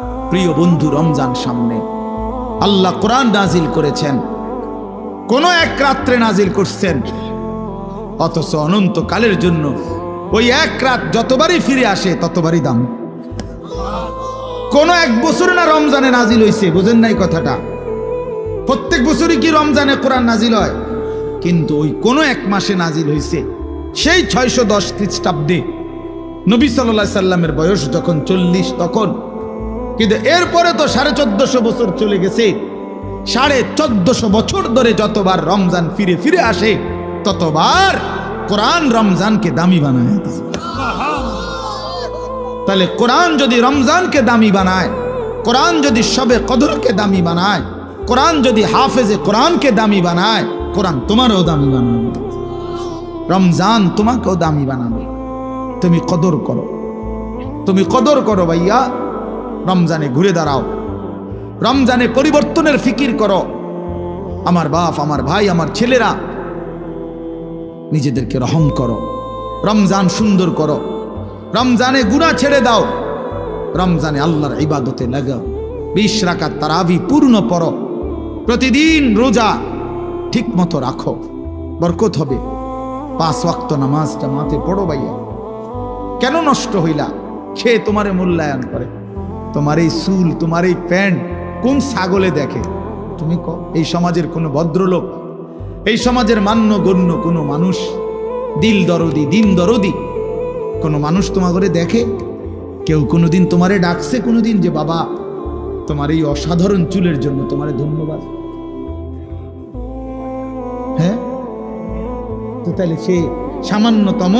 প্রিয় বন্ধু রমজান সামনে। আল্লাহ কোরআন নাজিল করেছেন। কোন এক রাত্রে নাজিল করছেন। অথচ অনন্ত কালের জন্য ওই এক রাত যতবারই ফিরে আসে, ততবারই দাম। কোন এক বছরে না রমজানে নাজিল হইছে, বুঝেন নাই কথাটা। প্রত্যেক বছরই কি রমজানে কোরআন নাজিল হয়? কিন্তু ওই কোন এক মাসে নাজিল হয়েছে সেই ছয়শো দশ খ্রিস্টাব্দে নবী সাল্লাহ সাল্লামের বয়স যখন চল্লিশ, তখন কিন্তু এরপরে তো সাড়ে চোদ্দশো বছর চলে গেছে। সাড়ে চোদ্দশো বছর ধরে যতবার রমজান ফিরে ফিরে আসে, ততবার কোরআন রমজানকে দামি বানায়। তাহলে কোরআন যদি রমজানকে দামি বানায়, কোরআন যদি সবে কদরকে দামি বানায়, কোরআন যদি হাফেজে কোরআনকে দামি বানায়, কোরআন তোমারও দামি বানাবে। রমজান তোমাকেও দামি বানাবে। তুমি কদর করো। তুমি কদর করো ভাইয়া। রমজানে ঘুরে দাঁড়াও। রমজানে পরিবর্তনের ফিকির করো। আমার বাপ, আমার ভাই, আমার ছেলেরা নিজেদেরকে রহম করো। রমজান সুন্দর করো। রমজানে গুণা ছেড়ে দাও। রমজানে আল্লাহর ইবাদতে লাগাও বিশ রাকাত তারাবি পূর্ণ পড়ো। প্রতিদিন রোজা ঠিক মতো রাখো। বরকত হবে। পাঁচ ওয়াক্ত নামাজটা মাতে পড়ো ভাইয়া। কেন নষ্ট হইলা? খেয়ে তোমারে মূল্যায়ন করে। তোমার এই চুল, তোমার এই প্যান্ট কোন ছাগলে দেখে? তুমি ক এই সমাজের কোনো ভদ্রলোক? এই সমাজের মান্য গণ্য কোনো মানুষ? দিল দরদি, দিন দরদি। কোনো মানুষ তোমার ঘরে দেখে? কেউ কোনোদিন তোমারে ডাকছে কোনোদিন যে, বাবা, তোমার এই অসাধারণ চুলের জন্য তোমারে ধন্যবাদ। হ্যাঁ? তো তাহলে সে সামান্যতম,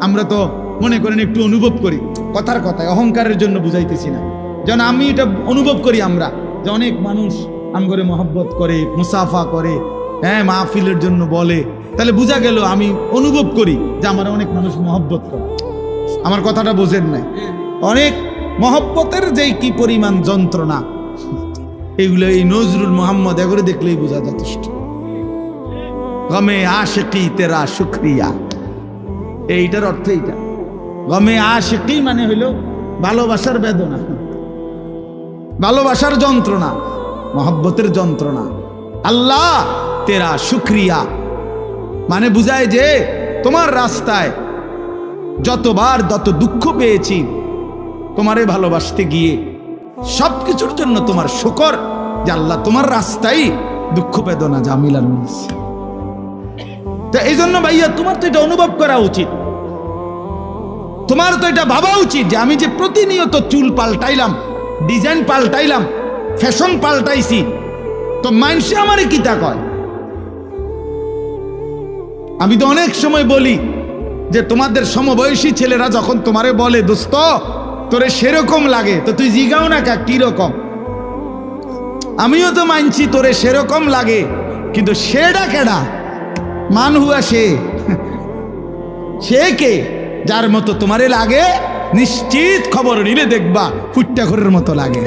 আমরা তো মনে করেন একটু অনুভব করি। কথার কথায়, অহংকারের জন্য বুঝাইতেছি না। যেন আমি এটা অনুভব করি আমরা, যে অনেক মানুষ আমগরে মহব্বত করে, মুসাফা করে হ্যাঁ মাহফিলের জন্য বলে। তাহলে বোঝা গেল আমি অনুভব করি যে আমার অনেক মানুষ মহব্বত করে। আমার কথাটা বোঝেন নাই। অনেক মহব্বতের যেই কি পরিমাণ যন্ত্রণা, এগুলো এই নজরুল মোহাম্মদ এগুলো দেখলেই বোঝা যথেষ্ট। গমে আশেকি তেরা শুক্রিয়া। এইটার অর্থ এইটা। গমে আশেকি মানে হইল ভালোবাসার বেদনা। ভালোবাসার যন্ত্রণা, মহব্বতের যন্ত্রণা। আল্লাহ তেরা শুক্রিয়া। মানে বুঝায় যে তোমার রাস্তায় যতবার যত দুঃখ পেয়েছি, তোমারে ভালোবাসতে গিয়ে সব কিছুর জন্য তোমার শুকর যে আল্লাহ তোমার রাস্তায় দুঃখ বেদনা জামিলার মিলছে। তো এই জন্য ভাইয়া, তোমার তো এটা অনুভব করা উচিত। তোমার তো এটা ভাবা উচিত যে আমি যে প্রতিনিয়ত চুল পাল্টাইলাম ডিজাইন পাল্টাইলাম, ফ্যাশন পাল্টাইছি। তো মাইনসে আমারে কিতা কয়? আমি তো অনেক সময় বলি যে তোমাদের সমবয়সী ছেলেরা যখন তোমারে বলে, দোস্ত, তোরে সেরকম লাগে, তো তুই জিগাও না কা, কি রকম? আমিও তো মানছি তোরে সেরকম লাগে, কিন্তু সেটা কেডা? মান হুয়া সে। সে কে? যার মতো তোমারে লাগে নিশ্চিত খবর নিলে দেখবা ফুট্টাখরের মতো লাগে।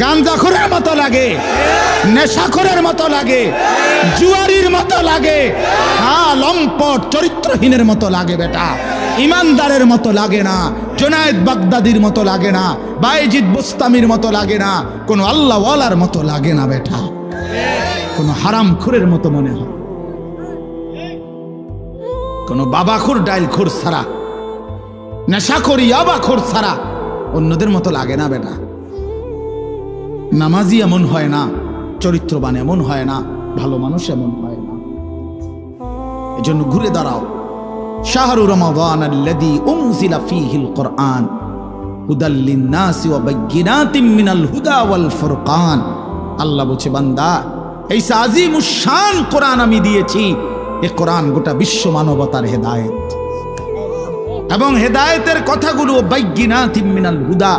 গাঞ্জাখরের মতো লাগে। নেশাখরের মতো লাগে। জুয়ারির মতো লাগে। হ্যাঁ লম্পট চরিত্রহীনের মতো লাগে বেটা। ইমানদারের মতো লাগে না। জোনায়েদ বাগদাদির মতো লাগে না। বাইজিদ বোস্তামির মতো লাগে না। কোনো আল্লাহওয়ালার মতো লাগে না বেটা। কোনো হারাম খুরের মতো মনে হয়। কোনো ডাইল খুর ছাড়া নেশাখোর ইয়াবাখোর ছাড়া। অন্যদের মতো লাগে না বেটা। নামাজি এমন হয় না, চরিত্রবান এমন হয় না, ভালো মানুষ এমন হয় না। এজন্য ঘুরে দাঁড়াও। শাহরু রমাদান আল্লাযী উনজিলা ফীহিল কুরআন, হুদাল লিন-নাসি ওয়া বায়্যিনাতিম মিনাল হুদা ওয়াল ফুরকান। আল্লাহ বলছে, বান্দা, এই আজিমুশ শান কোরআন আমি দিয়েছি, এ কোরআন গোটা বিশ্ব মানবতার হেদায়েত। এবং হেদায়েতের কথাগুলো বাইগিনাতিম মিনাল হুদা।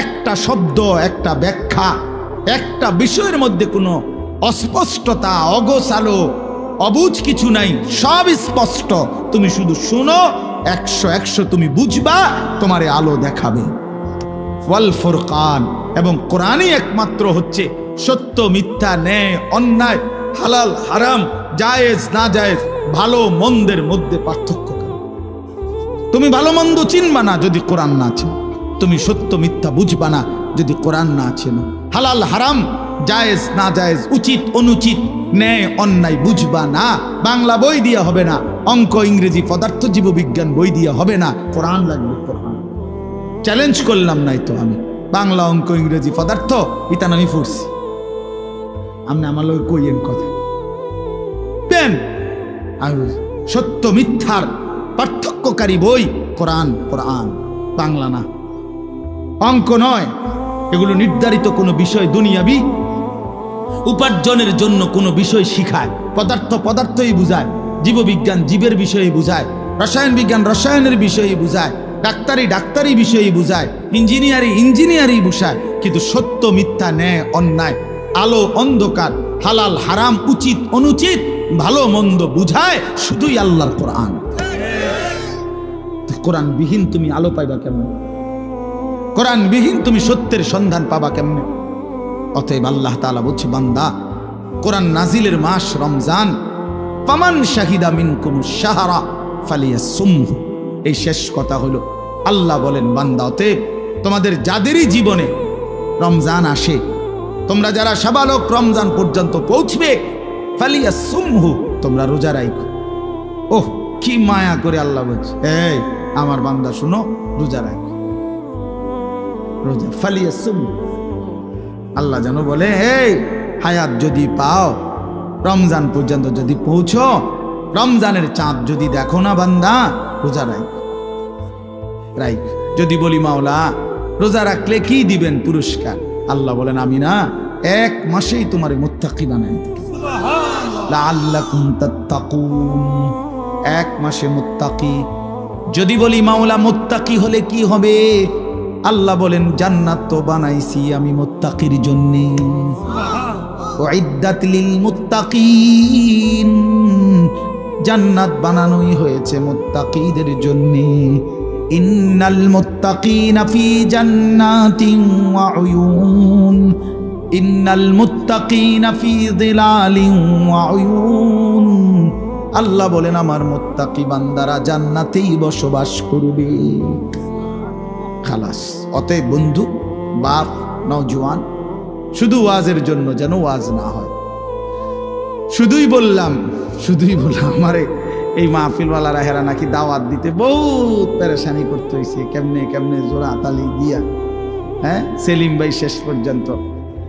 একটা শব্দ, একটা ব্যাখ্যা, একটা বিষয়ের মধ্যে কোনো অস্পষ্টতা, অগোছালো, অবুঝ কিছু নাই, সব স্পষ্ট। তুমি শুধু শুনো, একশো একশো তুমি বুঝবা, তোমারে আলো দেখাবে। ওয়াল ফুরকান, এবং কোরআনই একমাত্র হচ্ছে সত্য, মিথ্যা, ন্যায়, অন্যায়, হালাল, হারাম, জায়েজ না জায়েজ ভালো, মন্দের মধ্যে পার্থক্য। তুমি ভালো মন্দ চিনবা না যদি কোরআন না চিন। তুমি সত্য মিথ্যা বুঝবা না যদি কোরআন না চেনো। হালাল হারাম, জায়েজ না জায়েজ, উচিত অনুচিত, ন্যায় অন্যায় বুঝবা না। বাংলা বই দিয়ে হবে না, অঙ্ক, ইংরেজি, পদার্থ, জীববিজ্ঞান বই দিয়ে হবে না, কোরআন লাগবে কোরআন। চ্যালেঞ্জ করলাম নাই তো আমি। বাংলা, অঙ্ক, ইংরেজি, পদার্থ, ইতান আমি ফুরছি আপনি আমার লোক কইয়েন কথা। পেন আর সত্য মিথ্যার পার্থক্যকারী বই, কোরআন কোরআন, বাংলা না। অঙ্ক নয়, এগুলো নির্ধারিত কোনো বিষয় দুনিয়াবি, উপার্জনের জন্য কোনো বিষয় শিখায়, পদার্থ পদার্থই বুঝায়, জীববিজ্ঞান জীবের বিষয়ে বুঝায়, রসায়ন বিজ্ঞান রসায়নের বিষয়ে বুঝায়, ডাক্তারি ডাক্তারি বিষয়ে বুঝায়, ইঞ্জিনিয়ারি ইঞ্জিনিয়ারি বুঝায়, কিন্তু সত্য, মিথ্যা, ন্যায়, অন্যায়, আলো, অন্ধকার, হালাল, হারাম, উচিত, অনুচিত, ভালো, মন্দ বুঝায় শুধুই আল্লাহর কোরআন। কোরআন বিহীন তুমি আলো পাইবা কেমন? কোরআন বিহীন তুমি সত্যের সন্ধান পাবা কেমনে? অতএব আল্লাহ তাআলা বলছে, বান্দা, কোরআন নাজিলের মাস রমজান পামান শাহিদা মিনকুম সাহারা ফালিয়া সুমহু এই শেষ কথা হলো, আল্লাহ বলেন, বান্দা, অতএব তোমাদের যাদেরই জীবনে রমজান আসে, তোমরা যারা সাবালক রমজান পর্যন্ত পৌঁছবে ফালিয়া সুমহু তোমরা রোজা রাখো ওহ, কি মায়া করে আল্লাহ বলছে। এই আমার বান্দা, শুনো, রোজা রাখো। রোজা ফালিয়া আল্লাহ যেন বলে এই হায়াত যদি পাও, রমজান পর্যন্ত যদি পৌঁছো, রমজানের চাঁদ যদি দেখো না বান্দা, রোজা রাখ। রাইক যদি বলি, মাওলা, রোজা রাখলে কি দিবেন পুরস্কার? আল্লাহ বলেন, আমি না, এক মাসেই তোমার মুত্তাকি বানাই তাত্তাকুন। এক মাসে মুত্তাকি যদি বলি মাওলা মুত্তাকি হলে কি হবে? আল্লাহ বলেন জান্নাত তো বানাইছি আমি মোত্তাকির জন্য। মুত্তাকিন। জান্নাত বানানোই হয়েছে মোত্তাকিদের জন্য। ইন্নাল মুত্তাকিনা ফি জান্নাতিন ওয়া উয়ুন। ইন্নাল মুত্তাকিনা ফি যিলালিন ওয়া উয়ুন। আল্লাহ বলেন, আমার মুত্তাকি বান্দারা জান্নাতেই বসবাস করবে। খালাস। অতএব বন্ধু, বাপ, নওজোয়ান, শুধু ওয়াজের জন্য যেন ওয়াজ না হয়। শুধুই বললাম শুধুই বললাম, আমারে এই মাহফিলওয়ালারা হেরা নাকি দাওয়াত দিতে বহুত পেরেশানি করতে হয়েছে কেমনে কেমনে জোড়া তালি দিয়া হ্যাঁ? সেলিম ভাই শেষ পর্যন্ত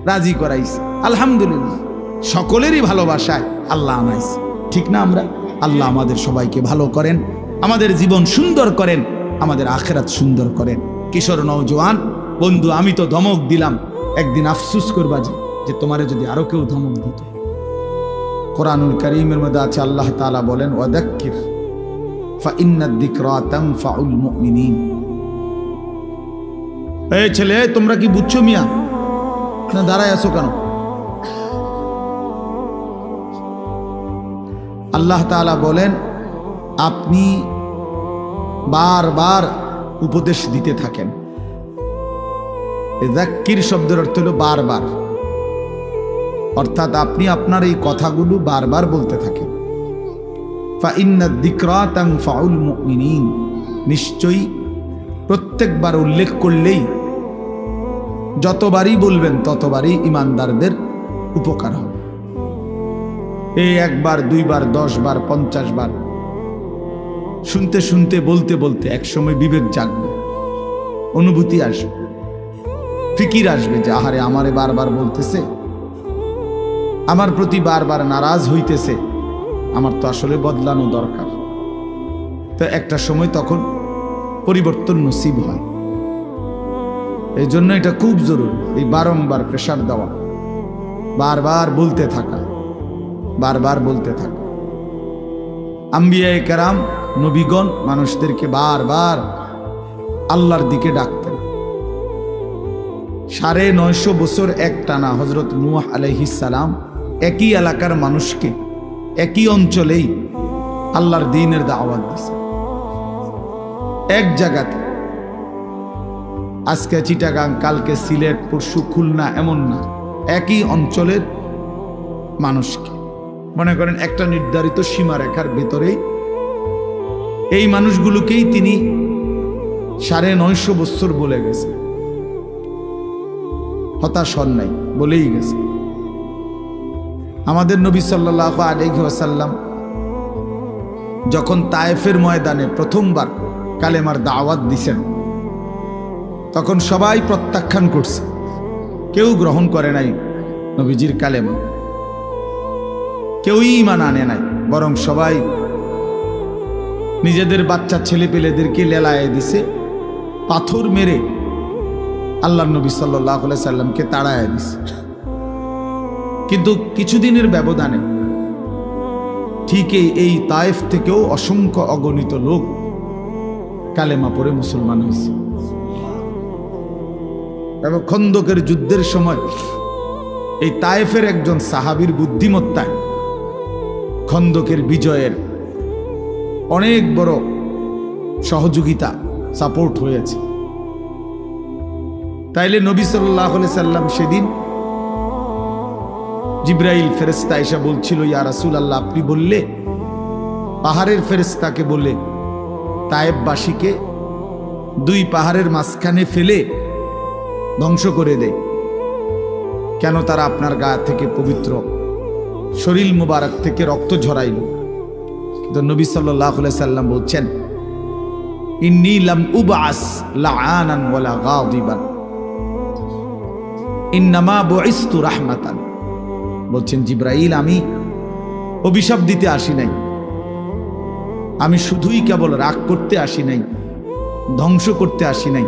রাজি করাইছে। আলহামদুলিল্লাহ। সকলেরই ভালোবাসায় আল্লাহ আনাইছে। ঠিক না আমরা? আল্লাহ আমাদের সবাইকে ভালো করেন, আমাদের জীবন সুন্দর করেন, আমাদের আখেরাত সুন্দর করেন। কিশোর নৌজওয়ান বন্ধু, আমি তো ধমক দিলাম। একদিন আফসুস করবা যে যে তোমারে যদি আরও কেউ ধমক দিত। কোরআনুল করিমের মধ্যে আছে, আল্লাহ তাআলা বলেন, ওয়াদাক্কির ছেলে, তোমরা কি বুঝছ মিয়া? না দাঁড়ায় আছো কেন? আল্লাহ তাআলা বলেন, আপনি বারবার উপদেশ দিতে থাকেন। জাক্কির শব্দের অর্থ হলো বারবার। অর্থাৎ আপনি আপনার এই কথাগুলো বারবার বলতে থাকেন। নিশ্চয়ই প্রত্যেকবার উল্লেখ করলেই যতবারই বলবেন ততবারই ইমানদারদের উপকার হবে। এই একবার, দুইবার দশ বার পঞ্চাশ বার শুনতে শুনতে, বলতে বলতে একসময় বিবেক জাগবে, অনুভূতি আসবে, ফিকির আসবে যে, আহারে, আমারে বারবার বলতেছে, আমার প্রতি বারবার নারাজ হইতেছে, আমার তো আসলে বদলানো দরকার। তো একটা সময় তখন পরিবর্তন নসিব হয়। এই জন্য এটা খুব জরুরি, এই বারংবার প্রেশার দেওয়া, বারবার বলতে থাকা। বারবার বলতে থাকা। আম্বিয়ায় কেরাম নবীগণ মানুষদেরকে বারবার আল্লাহর দিকে ডাকতেন। সাড়ে নয়শো বছর এক টানা হজরত নুয়াহ আলহিসাম একই এলাকার মানুষকে একই অঞ্চলেই আল্লাহর দিনের দাওয়াত দিছে। এক জায়গাতে, আজকে চিটাগাং, কালকে সিলেট, পরশু খুলনা এমন না, একই অঞ্চলের মানুষকে। মনে করেন একটা নির্ধারিত সীমারেখার ভেতরেই এই মানুষগুলোকেই তিনি সাড়ে নয়শো বছর বলে গেছে। হতাশ হন নাই, বলেই গেছে। আমাদের নবী সাল্লাহ আলহি আসাল্লাম যখন তায়েফের ময়দানে প্রথমবার কালেমার দাওয়াত দিছেন, তখন সবাই প্রত্যাখ্যান করছে। কেউ গ্রহণ করে নাই নবীজির কালেমা। কেউই ইমান আনে নাই, বরং সবাই নিজেদের বাচ্চা ছেলে পেলেদেরকে লেলায় দিছে, পাথর মেরে আল্লাহ নবী সাল্লাহ সাল্লামকে তাড়ায় দিছে। কিন্তু কিছুদিনের ব্যবধানে ঠিক এই- এই তায়েফ থেকেও অসংখ্য অগণিত লোক কালেমা পরে মুসলমান হয়েছে। এবং খন্দকের যুদ্ধের সময় এই তায়েফের একজন সাহাবীর বুদ্ধিমত্তায় খন্দকের বিজয়ের অনেক বড় সহযোগিতা সাপোর্ট হয়েছে। তাইলে নবী সাল্লাহ সাল্লাম সেদিন জিব্রাইল ফেরেস্তা এসে বলছিল, ইয়া রাসুল আল্লাহ আপনি বললে? পাহাড়ের ফেরেস্তাকে বলে তায়েববাসীকে দুই পাহাড়ের মাঝখানে ফেলে ধ্বংস করে দেয় কেন তারা আপনার গা থেকে পবিত্র শরীর মুবারক থেকে রক্ত ঝরাইল। কিন্তু নবী সাল্লাহ সাল্লাম বলছেন উবাস বলছেন, জিব্রাইল, আমি অভিশাপ দিতে আসি নাই। আমি শুধুই কেবল রাগ করতে আসি নাই, ধ্বংস করতে আসি নাই।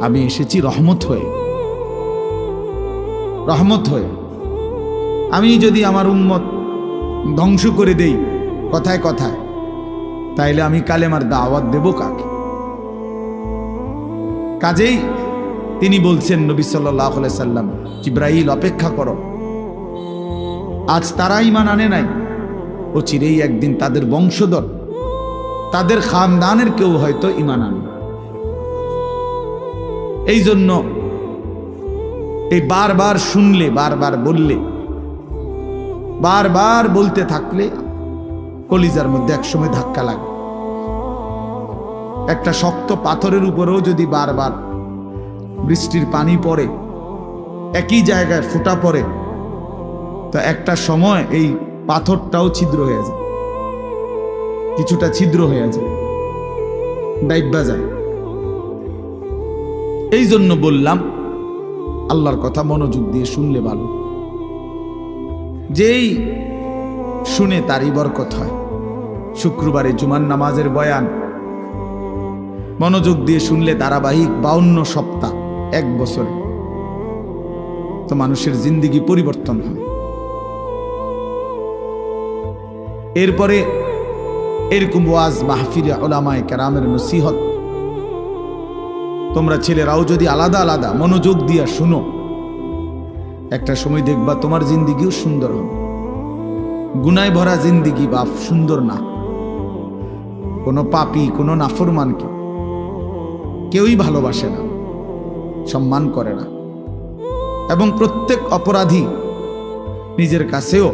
আমি এসেছি রহমত হয়ে। রহমত হয়ে। আমি যদি আমার উম্মত ধ্বংস করে দেই, কথায় কথায়, তাইলে আমি কালেমার দাওয়াত দেব কাকে? কাজেই তিনি বলছেন, নবী সাল্লাহ সাল্লাম ইব্রাহিল অপেক্ষা করো। আজ তারা ইমান আনে নাই। ও চিরেই একদিন তাদের বংশধর, তাদের খানদানের কেউ হয়তো ইমান আনবে। এই জন্য এই বারবার শুনলে, বারবার বললে বারবার বলতে থাকলে কলিজার মধ্যে একসময় ধাক্কা লাগে। একটা শক্ত পাথরের উপরেও যদি বারবার বৃষ্টির পানি পড়ে, একই জায়গায় ফোঁটা পড়ে, তো একটা সময় এই পাথরটাও ছিদ্র হয়ে যায়। কিছুটা ছিদ্র হয়ে যায়, ডাইব্বা যায়। এই জন্য বললাম, আল্লাহর কথা মনোযোগ দিয়ে শুনলে ভালো। যেই শুনে তারই বরকত হয়। শুক্রবারে জুমান নামাজের বয়ান। মনোযোগ দিয়ে শুনলে ধারাবাহিক বাউন্ন সপ্তাহ, এক বছরে। তো মানুষের জিন্দিগি পরিবর্তন হয়। এরপরে এরকম ওয়াজ মাহফিরে ওলামায় কেরামের নসিহত। তোমরা ছেলেরাও যদি আলাদা আলাদা মনোযোগ দিয়া শুনো একটা সময় দেখবা তোমার জিন্দিগিও সুন্দর হবে। গুনায় ভরা জিন্দিগি বাপ, সুন্দর না। কোনো পাপি, কোনো নাফরমানকে কেউই ভালোবাসে না, সম্মান করে না। এবং প্রত্যেক অপরাধী নিজের কাছেও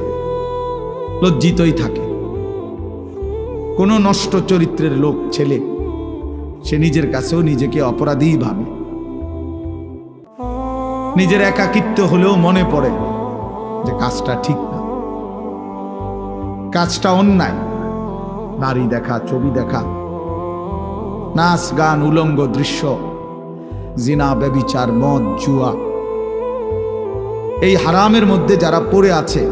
লজ্জিতই থাকে। কোনো নষ্ট চরিত্রের লোক, ছেলে, সে নিজের কাছেও নিজেকে অপরাধীই ভাবে। নিজের একাকিত্ব হলেও মনে পড়ে যে কাজটা ঠিক না। কাজটা অন্যায়। নারী দেখা, ছবি দেখা, নাচ, গান, উলঙ্গ দৃশ্য, জিনা, ব্যবিচার, মদ, জুয়া। এই হারামের মধ্যে যারা পড়ে আছে,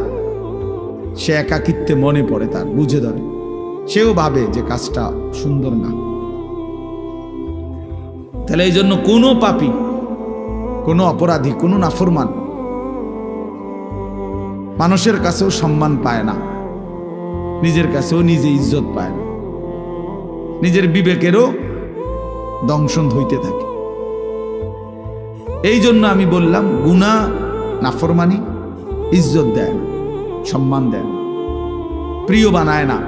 সে একাকিত্বে মনে পড়ে তার, বুঝে ধরে। সেও ভাবে যে কাজটা সুন্দর না। তাহলে এই জন্য কোনো পাপি কোনো অপরাধী, কোনো নাফরমান মানুষের কাছেও সম্মান পায় না। নিজের কাছেও নিজে ইজ্জত পায় না। নিজের বিবেকেরও দংশন হইতে থাকে। এই জন্য আমি বললাম গুণা নাফরমানি ইজ্জত দেয় না, সম্মান দেয় না, প্রিয় বানায় না।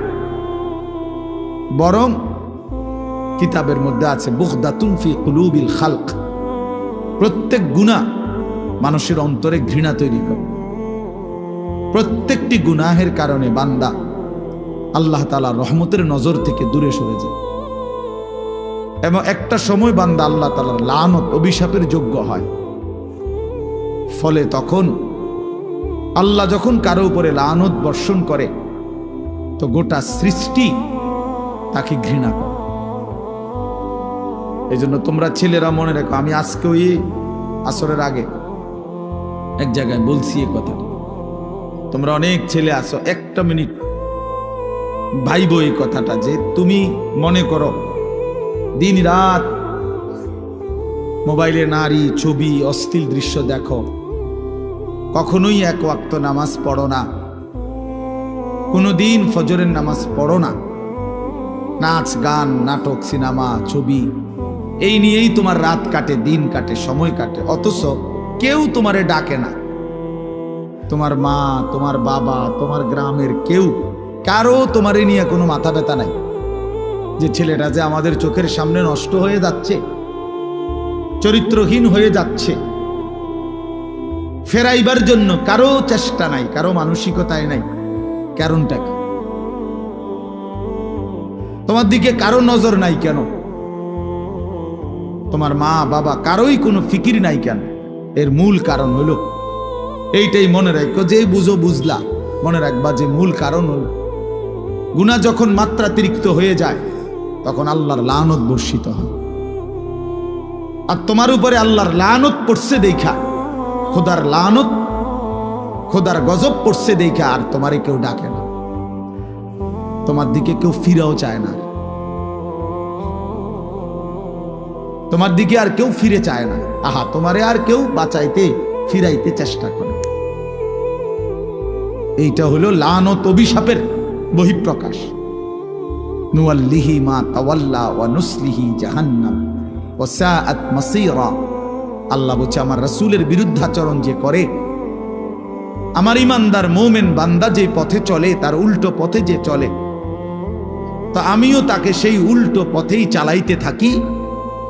বরং কিতাবের মধ্যে আছে বুখদাতুন ফি কুলুবিল খালক। প্রত্যেক গুণা মানুষের অন্তরে ঘৃণা তৈরি করে। প্রত্যেকটি গুনাহের কারণে বান্দা আল্লাহ তালা রহমতের নজর থেকে দূরে সরে যায়। এবং একটা সময় বান্দা আল্লাহ তালার লানত, অভিশাপের যোগ্য হয়। ফলে তখন আল্লাহ যখন কারও উপরে লানত বর্ষণ করে, তো গোটা সৃষ্টি তাকে ঘৃণা করে। এই জন্য তোমরা ছেলেরা মনে রাখো, আমি আজকে ওই আসরের আগে এক জায়গায় বলছি এ কথাটা তোমরা অনেক ছেলে আসো একটা মিনিট ভাইব এই কথাটা যে তুমি মনে করো দিন রাত মোবাইলে নারী ছবি অস্থির দৃশ্য দেখো, কখনোই এক ওয়াক্ত নামাজ পড়ো না কোনো দিন ফজরের নামাজ পড়ো না, নাচ, গান, নাটক, সিনেমা, ছবি এই নিয়েই তোমার রাত কাটে, দিন কাটে, সময় কাটে। অথচ কেউ তোমারে ডাকে না। তোমার মা, তোমার বাবা, তোমার গ্রামের কেউ, কারও তোমারে নিয়ে কোনো মাথা ব্যথা নাই। যে ছেলেটা যে আমাদের চোখের সামনে নষ্ট হয়ে যাচ্ছে, চরিত্রহীন হয়ে যাচ্ছে, ফেরাইবার জন্য কারও চেষ্টা নাই, কারও মানসিকতায় নাই। কারণটা কি? তোমার দিকে কারও নজর নাই কেন? তোমার মা, বাবা, কারোই কোনো ফিকির নাই কেন? এর মূল কারণ হলো, এইটাই মনে রাখো যে বুঝো বুঝলা, মনে রাখবা যে মূল কারণ হলো গুণা যখন মাত্রাতিরিক্ত হয়ে যায়, তখন আল্লাহর লানত বর্ষিত হয়। আর তোমার উপরে আল্লাহর লানত পড়ছে দেখা, খোদার লানত, খোদার গজব পড়ছে দেখা, আর তোমারে কেউ ডাকে না। তোমার দিকে কেউ ফিরাও চায় না। তোমার দিকে আর কেউ ফিরে চায় না। আহা, তোমারে আর কেউ বাঁচাইতে, ফিরাইতে চেষ্টা করে। এইটা হলো লানত অভিশাপের বহিঃপ্রকাশ। নুয়াল্লিহি মা তাওয়াল্লা ওয়া নুসলিহি জাহান্নাম। ওয়া সাআত মাসীরা। আল্লাহ বলছে, আমার রাসূলের বিরুদ্ধাচরণ যে করে, আমার ইমানদার মোমেন বান্দা যে পথে চলে, তার উল্টো পথে যে চলে, তা আমিও তাকে সেই উল্টো পথেই চালাইতে থাকি।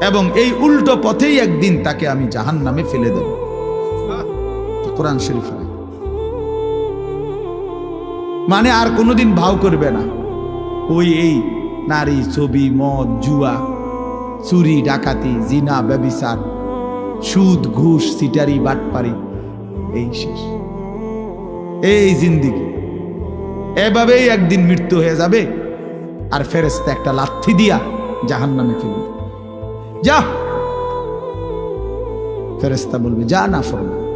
এবং এই উল্টো পথেই একদিন তাকে আমি জাহান নামে ফেলে দেব। কোরআন শরীফ মানে আর কোনোদিন ভাও করবে না। ওই এই নারী, ছবি, মদ, জুয়া, চুরি, ডাকাতি, জিনা, ব্যবিচার, সুদ, ঘুষ, সিটারি, বাটপারি, এই শেষ। এই জিন্দিগি। এভাবেই একদিন মৃত্যু হয়ে যাবে। আর ফেরেস্তা একটা লাথি দিয়া জাহান নামে ফেলবে যা। ফেরেস্তা বলবে, যা না ফরমা।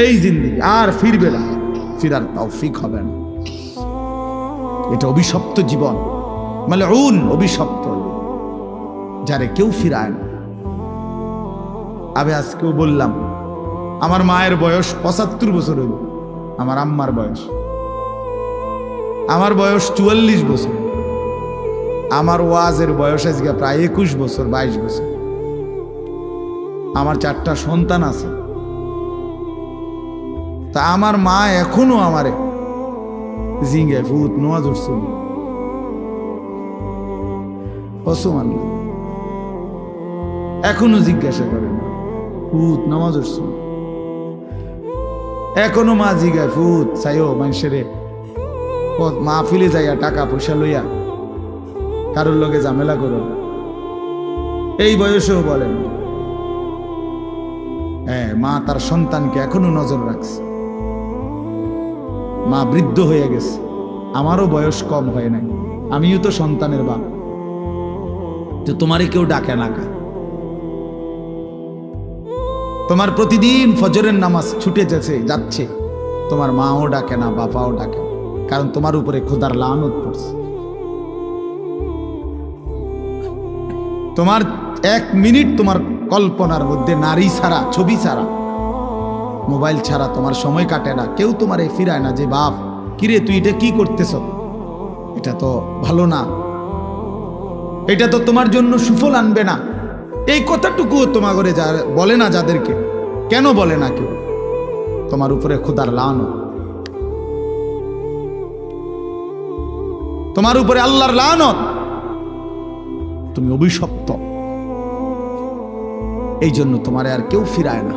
এই জিন্দিগি আর ফিরবে না। ফিরার তৌফিক হবে না। এটা অভিশপ্ত জীবন। মানে উন অভিশপ্ত। যারে কেউ ফিরায় না। আমি আজকেও বললাম, আমার মায়ের বয়স পঁচাত্তর বছর হইল আমার আম্মার বয়স। আমার বয়স চুয়াল্লিশ বছর। আমার ওয়াজের বয়স আজকে প্রায় একুশ বছর, বাইশ বছর। আমার চারটা সন্তান আছে। তা আমার মা এখনও আমারে জিঙ্গে ফুত নোয়া ধরছে। মানল এখনও জিজ্ঞাসা করে ফুত নামাজ উঠছ এখনও মা জিগায় ফুত চাইও মানুষের মা ফিলে যাইয়া টাকা পয়সা লইয়া কারোর লগে ঝামেলা করো না। এই বয়সেও বলেন হ্যাঁ মা তার সন্তানকে এখনও নজর রাখছে। মা বৃদ্ধ হয়ে গেছে। আমারও বয়স কম হয় নাই। আমিও তো সন্তানের বাপ। তো তোমারই কেউ ডাকে না কা তোমার প্রতিদিন ফজরের নামাজ ছুটে যাচ্ছে যাচ্ছে। তোমার মাও ডাকে না বাবাও ডাকে কারণ তোমার উপরে খোদার লানত পড়ছে। তোমার এক মিনিট তোমার কল্পনার মধ্যে নারী ছাড়া, ছবি ছাড়া। মোবাইল ছাড়া তোমার সময় কাটে না। কেউ তোমার এই ফিরায় না যে, বাপ, কিরে, তুই এটা কি করতেছ? এটা তো ভালো না। এটা তো তোমার জন্য সুফল আনবে না। এই কথাটুকুও তোমার করে যা বলে না যাদেরকে। কেন বলে না কেউ? তোমার উপরে খুদার লানত তোমার উপরে আল্লাহর লানত তুমি অভিশপ্ত। এই জন্য তোমারে আর কেউ ফিরায় না।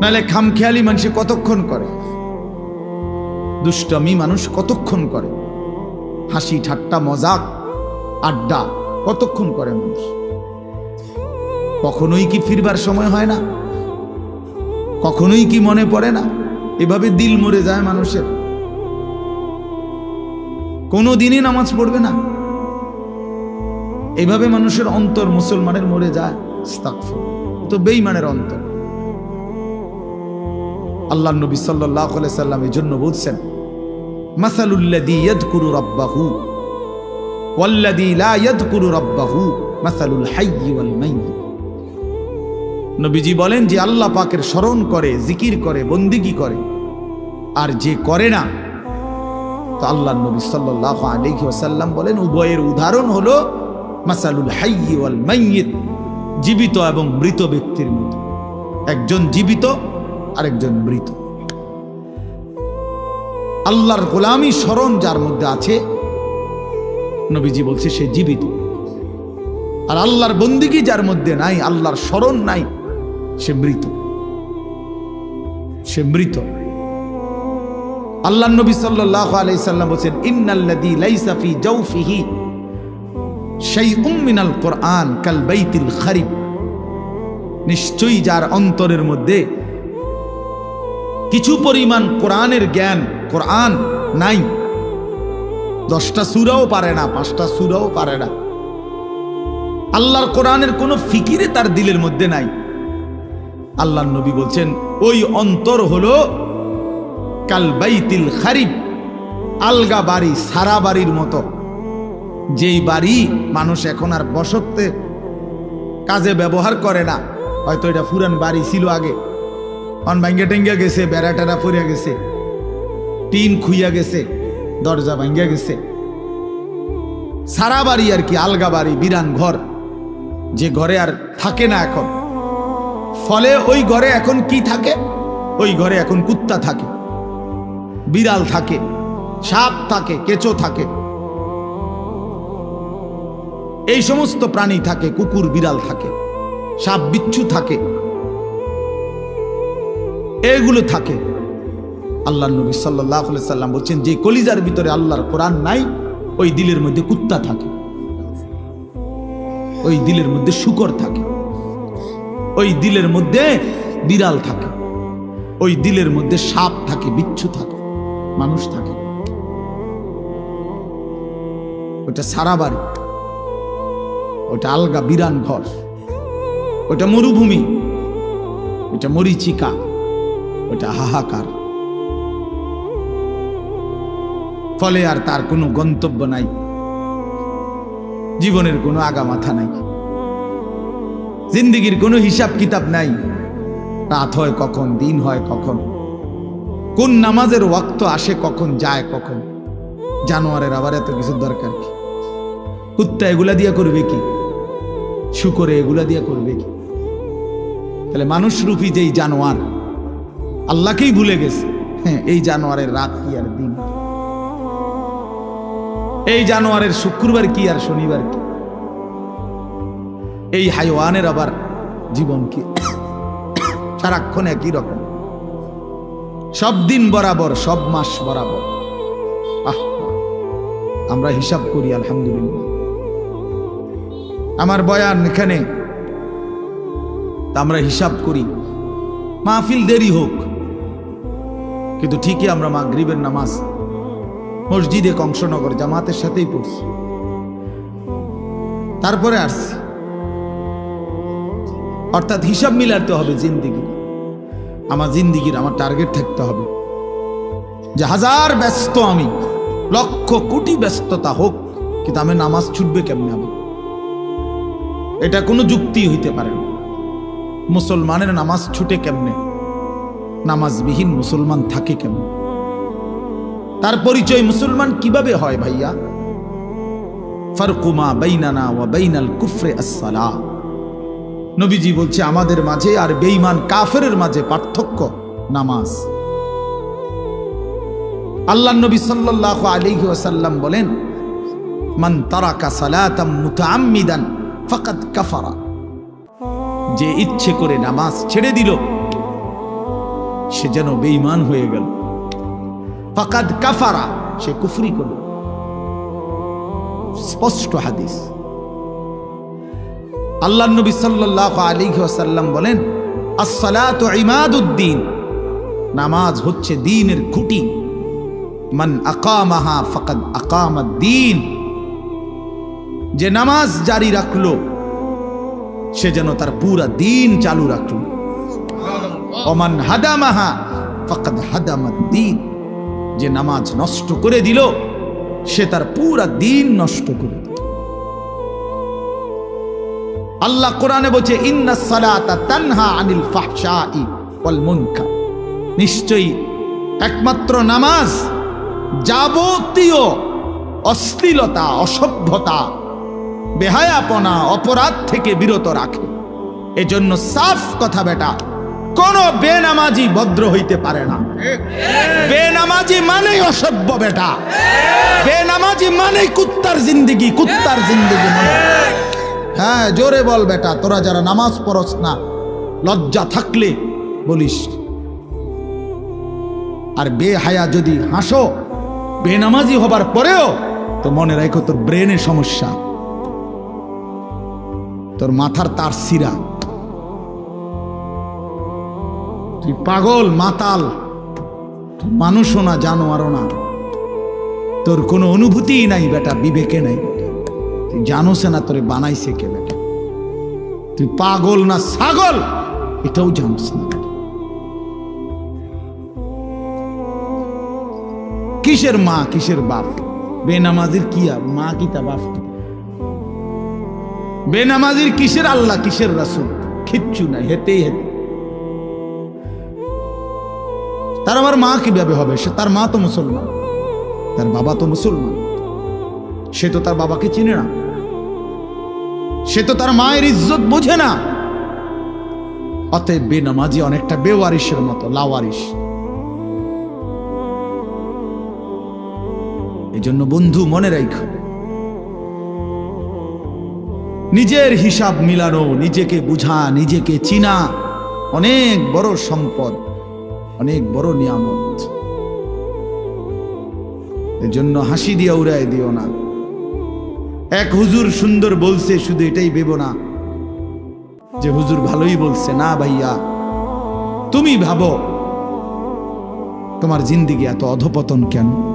নাহলে খামখেয়ালি মানুষে কতক্ষণ করে? দুষ্টমি মানুষ কতক্ষণ করে? হাসি, ঠাট্টা, মজাক, আড্ডা কতক্ষণ করে মানুষ? কখনোই কি ফিরবার সময় হয় না? কখনোই কি মনে পড়ে না? এভাবে দিল মরে যায় মানুষের। কোনো দিনই নামাজ পড়বে না। এভাবে মানুষের অন্তর মুসলমানের মরে যায়। তো বেইমানের অন্তর আল্লাহ নবী সাল্লাহ সাল্লাম এই জন্য বলছেন রাব্বাহু মাসালুল হাইয়্যি ওয়াল নবীজি বলেন যে আল্লাহ পাকের স্মরণ করে, জিকির করে, বন্দিগি করে, আর যে করে না, তো আল্লাহ নবী সাল্লাহ আলাইহি ওয়াসাল্লাম বলেন, উভয়ের উদাহরণ হলো মাসালুল হাইয়্যি ওয়াল মাইয়্যিত, জীবিত এবং মৃত ব্যক্তির মতো। একজন জীবিত, আরেকজন মৃত। আল্লাহর গোলামি স্মরণ যার মধ্যে আছে, নবীজি বলছে সে জীবিত। আর আল্লাহর বন্দিগি যার মধ্যে নাই, আল্লাহর স্মরণ নাই, সে মৃত। সে মৃত। আল্লাহ নবী সাল্লাল্লাহু আলাইহি সাল্লাম বলেন ইন্নাল্লাযী লাইসা ফি জাওফিহি শাইউম মিনাল কোরআন কাল বাইতিল খারিব। নিশ্চয়ই যার অন্তরের মধ্যে কিছু পরিমাণ কোরআনের জ্ঞান, কোরআন নাই। দশটা সুরাও পারে না, পাঁচটা সুরাও পারে না। আল্লাহর কোরআনের কোনো ফিকিরে তার দিলের মধ্যে নাই। আল্লাহ নবী বলছেন, ওই অন্তর হলো কালবাইতিল খারিব, আলগা বাড়ি, সারা বাড়ির মতো। যেই বাড়ি মানুষ এখন আর বসতে কাজে ব্যবহার করে না, হয়তো এটা ফুরান বাড়ি ছিল আগে। অন ভাঙ্গে টেঙ্গা গেছে, বেড়া টেরা ফুরিয়া গেছে, টিন খুইয়া গেছে, দরজা ভাঙ্গা গেছে। সারা বাড়ি আর কি, আলগা বাড়ি, বিরান ঘর, যে ঘরে আর থাকে না এখন। ফলে ওই ঘরে এখন কি থাকে? ওই ঘরে এখন কুত্তা থাকে, বিড়াল থাকে, সাপ থাকে, কেঁচো থাকে। এই সমস্ত প্রাণী থাকে, কুকুর, বিড়াল থাকে, সাপ, বিচ্ছু থাকে, এগুলো থাকে। আল্লাহ নবী সাল্লাহ সাল্লাম বলছেন, যে কলিজার ভিতরে আল্লাহর কোরআন নাই, ওই দিলের মধ্যে কুত্তা থাকে, ওই দিলের মধ্যে শুকর থাকে, ওই দিলের মধ্যে বিড়াল থাকে, ওই দিলের মধ্যে সাপ থাকে, বিচ্ছু থাকে, মানুষ থাকে। ওটা সারা বাড়ি। ওটা আলগা বিরান ঘর। ওটা মরুভূমি। ওটা মরিচিকা। ওটা হাহাকার। ফলে আর তার কোনো গন্তব্য নাই। জীবনের কোনো আগা মাথা নাই। জিন্দিগির কোনো হিসাব কিতাব নাই। রাত হয় কখন, দিন হয় কখন। কোন নামাজের ওয়াক্ত আসে কখন, যায় কখন। জানোয়ারের আবার এত কিছু দরকার কি? কুত্তা এগুলা দিয়া করবে কি? শুকরে এগুলা দিয়া করবে কি? তাহলে মানুষ রূপী যেই জানোয়ার, আল্লাহকেই ভুলে গেছে। হ্যাঁ এই জানোয়ারের রাত কি আর দিন? এই জানোয়ারের শুক্রবার কি আর শনিবার কি? এই হাইওয়ানের আবার জীবন কি? সারাক্ষণ একই রকম। সব দিন বরাবর, সব মাস বরাবর। আহ, আমরা হিসাব করি, আলহামদুলিল্লাহ। আমার বয়ান এখানে। আমরা হিসাব করি। মাহফিল দেরি হোক। কিন্তু ঠিকই আমরা মাগরিবের নামাজ মসজিদে কংসনগর জামাতের সাথেই পড়ছি। তারপরে আসছি। অর্থাৎ হিসাব মিলাতে হবে জিন্দিগি। আমার জিন্দিগির আমার টার্গেট থাকতে হবে। যে হাজার ব্যস্ত আমি, লক্ষ কোটি ব্যস্ততা হোক, কিন্তু আমি নামাজ ছুটবে কেমনে আমি এটা কোনো যুক্তি হইতে পারে মুসলমানের নামাজ ছুটে কেমনে? নামাজবিহীন মুসলমান থাকে কেমনে? তার পরিচয় মুসলমান কীভাবে হয় ভাইয়া? ফারকুমা বাইনানা ওয়া বাইনাল কুফরে আসসালা। নবীজি বলছে, আমাদের মাঝে আর বেঈমান কাফেরের মাঝে পার্থক্য নামাজ। আল্লাহ নবী সাল্লাল্লাহু আলাইহি ওয়াসাল্লাম বলেন, মান তারাকা সালাতাম মুতাআম্মিদান কাফারা। যে ইচ্ছে করে নামাজ ছেড়ে দিল, সে যেন বেঈমান হয়ে গেল। ফাকাদ কাফারা, সে কুফরি করল। স্পষ্ট হাদিস। আল্লাহ নবী সাল্লাহ আলী ওয়াসাল্লাম বলেন, আসসালাত ইমাদুদ্দিন নামাজ হচ্ছে দিনের খুঁটি। মান আকামাহা ফকাদ আকামাদ দিন যে নামাজ জারি রাখল, সে যেন তার পুরা দিন চালু রাখল। অমান হাদামাহা, ফকাদ হাদামাদ দিন। যে নামাজ নষ্ট করে দিল, সে তার পুরা দিন নষ্ট করে দিল। আল্লাহ কোরআনে বলছে, ইন্না সালাতা তানহা আনিল ফাহশাই ওয়াল মুনকার। নিশ্চয়ই একমাত্র নামাজ যাবতীয় অশ্লীলতা, অসভ্যতা বেহায়াপনা অপরাধ থেকে বিরত রাখে। এজন্য সাফ কথা বেটা, কোন বেনামাজি ভদ্র হইতে পারে না। বেনামাজি মানেই অসভ্য বেটা। বেনামাজি মানেই কুত্তার জিন্দিগি কুত্তার জিন্দিগি মানে। হ্যাঁ জোরে বল বেটা, তোরা যারা নামাজ পড়স না, লজ্জা থাকলে বলিস। আর বেহায়া যদি হাসো, বেনামাজি হবার পরেও, তো মনে রাখো তোর ব্রেনের সমস্যা। তোর মাথার তার সিরা তুই পাগল, মাতাল। মানুষও না, জানোয়ারও না। তোর কোনো অনুভূতিই নাই বেটা, বিবেকে নাই তুই জানোস না তোরে বানাইছে কে বেটা। তুই পাগল না, ছাগল, এটাও জানোস না। কিসের মা, কিসের বাপ? বেনামাজির কি মা কি তা বাপ? কি? বেনামাজির কিসের আল্লাহ, কিসের রাসুল? কিচ্ছু নাই হেতেই হেতে তার আমার মা কীভাবে হবে? সে তার মা তো মুসলমান, তার বাবা তো মুসলমান। সে তো তার বাবাকে চিনে না। সে তো তার মায়ের ইজ্জত বোঝে না। অতএব বেনামাজি অনেকটা বেওয়ারিশের মতো, লাওয়ারিশ। এই জন্য বন্ধু, মনে রাখো নিজের হিসাব মিলানো, নিজেকে বুঝা, নিজেকে চিনা, অনেক বড় সম্পদ, অনেক বড় নিয়ামত। এজন্য হাসি দিয়া উড়াই দিও না। এক হুজুর সুন্দর বলছে, শুধু এটাই ভেব না। যে হুজুর ভালোই বলছে, না ভাইয়া, তুমি ভাবো, তোমার জিন্দিগি এত অধপতন কেন?